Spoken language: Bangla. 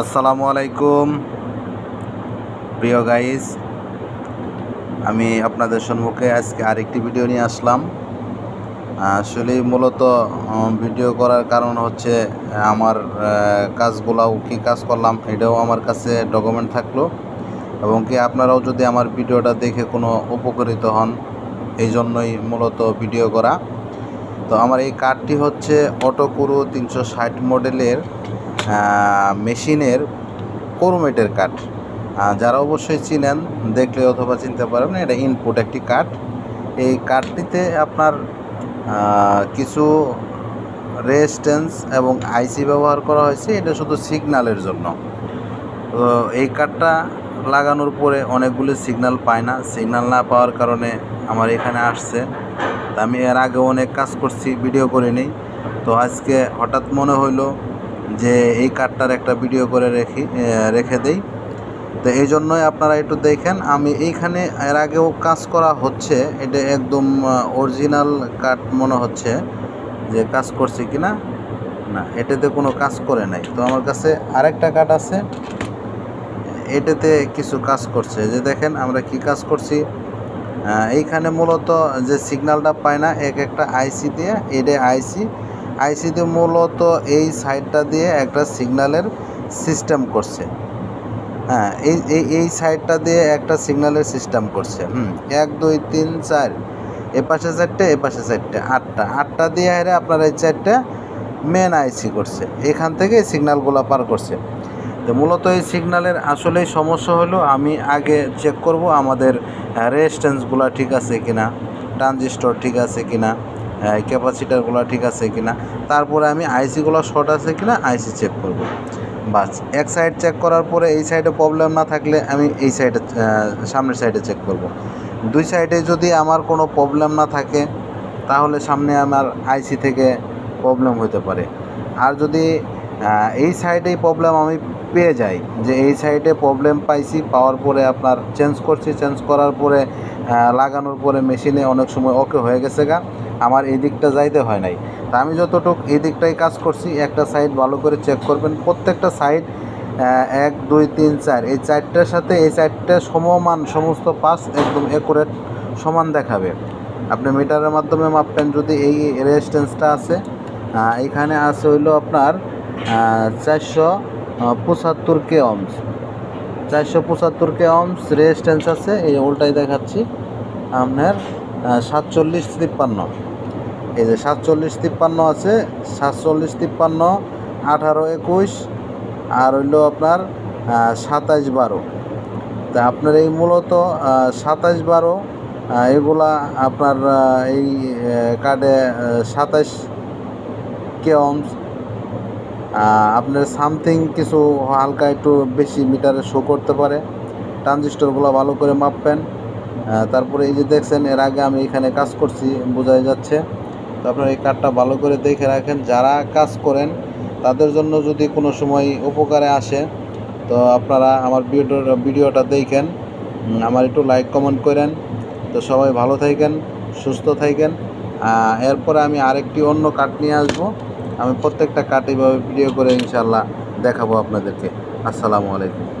আসসালামু আলাইকুম। প্রিয় গাইস আমি আপনাদের সম্মুখে আজকে আরেকটি ভিডিও নিয়ে আসলাম। আসলে মূলত ভিডিও করার কারণ হচ্ছে, আমার কাজগুলাও কী কাজ করলাম এটাও আমার কাছে ডকুমেন্ট থাকল। এবং কি আপনারাও যদি আমার ভিডিওটা দেখে কোনো উপকৃত হন এই জন্যই মূলত ভিডিও করা। তো আমার এই কার্ডটি হচ্ছে অটোকুরু তিনশো ষাট মডেলের মেশিনের কোরোমেটের কাঠ। যারা অবশ্যই চিনেন, দেখলে অথবা চিনতে পারবেন, এটা ইনপুট একটি কাঠ। এই কাঠটিতে আপনার কিছু রেজিস্ট্যান্স এবং আইসি ব্যবহার করা হয়েছে। এটা শুধু সিগনালের জন্য। তো এই কাঠটা লাগানোর পরে অনেকগুলি সিগনাল পায় না। সিগনাল না পাওয়ার কারণে আমার এখানে আসছে। তা আমি এর আগে অনেক কাজ করছি ভিডিও করিনি। তো আজকে হঠাৎ মনে হইল যে এই কার্ডটার একটা ভিডিও করে রেখি রেখে দেই। তো এই জন্যই আপনারা একটু দেখেন, আমি এইখানে এর আগেও কাজ করা হচ্ছে, এটা একদম অরিজিনাল কার্ড মনে হচ্ছে যে কাজ করছে কি না না এটাতে কোনো কাজ করে নাই। তো আমার কাছে আরেকটা কার্ড আছে, এটাতে কিছু কাজ করছে। যে দেখেন, আমরা কি কাজ করছি? এইখানে মূলত যে সিগন্যালটা পায় না, এক একটা আইসি দিয়ে, এটা আইসি আইসি দিয়ে মূলত এই সাইডটা দিয়ে একটা সিগন্যালের সিস্টেম করছে। হ্যাঁ এই এই এই সাইডটা দিয়ে একটা সিগন্যালের সিস্টেম করছে। হুম, এক, দুই, তিন, চার, এ পাশে চারটে, এ পাশে চারটে, আটটা আটটা দিয়ে হেরে আপনার এই চারটে মেন আইসি করছে। এখান থেকে সিগন্যালগুলো পার করছে। তো মূলত এই সিগন্যালের আসলেই সমস্যা হলো, আমি আগে চেক করব আমাদের রেজিস্ট্যান্সগুলো ঠিক আছে কিনা ট্রানজিস্টর ঠিক আছে কিনা। ক্যাপাসিটারগুলো ঠিক আছে কি না তারপরে আমি আইসিগুলো শর্ট আছে কি কিনা আইসি চেক করব। বাস, এক সাইড চেক করার পরে এই সাইডে প্রবলেম না থাকলে আমি এই সাইডে সামনের সাইডে চেক করব। দুই সাইডে যদি আমার কোনো প্রবলেম না থাকে, তাহলে সামনে আমার আইসি থেকে প্রবলেম হতে পারে। আর যদি এই সাইডেই প্রবলেম আমি পেয়ে যাই। যে এই সাইডে প্রবলেম পাইছি পাওয়ার পরে আপনার চেঞ্জ করছি চেঞ্জ করার পরে লাগানোর পরে মেশিনে অনেক সময় ওকে হয়ে গেছে গা। আমার এই দিকটা যাইতে হয় নাই। তা আমি যতটুকু এই দিকটাই কাজ করছি একটা সাইড ভালো করে চেক করবেন। প্রত্যেকটা সাইড এক দুই তিন চার। এই চারটার সাথে এই চারটে সমমান সমস্ত পাস একদম একুরেট সমান দেখাবে। আপনি মিটারের মাধ্যমে মাপবেন। যদি এই রেজিস্ট্যান্সটা আছে আহ, এইখানে আছে হইল আপনার চারশো পঁচাত্তর কে অমস চারশো পঁচাত্তর কে অমস রেজিস্ট্যান্স আছে, এই উল্টাই দেখাচ্ছি। আপনার সাতচল্লিশ তিপ্পান্ন। এই যে সাতচল্লিশ তিপ্পান্ন আছে, সাতচল্লিশ তিপ্পান্ন, আঠারো একুশ, আর হইল আপনার সাতাইশ বারো। তা আপনার এই মূলত সাতাইশ বারো এগুলা আপনার এই কার্ডে সাতাইশ কে অমস আপনার সামথিং কিছু হালকা একটু বেশি মিটারে শো করতে পারে। ট্রানজিস্টরগুলো ভালো করে মাপবেন। তারপরে এই যে দেখছেন, এর আগে আমি এখানে কাজ করছি, বোঝাই যাচ্ছে। তো আপনার এই কার্ডটা ভালো করে দেখে রাখেন। যারা কাজ করেন, তাদের জন্য যদি কোনো সময় উপকারে আসে, তো আপনারা আমার ভিডিওটা ভিডিওটা দেখেন। আমার একটু লাইক কমেন্ট করেন। তো সবাই ভালো থাকেন, সুস্থ থাকেন। এরপরে আমি আরেকটি অন্য কার্ড নিয়ে আসব। আমি প্রত্যেকটা কাটিভাবে ভিডিও করে ইনশাল্লাহ দেখাবো আপনাদেরকে। আসসালামু আলাইকুম।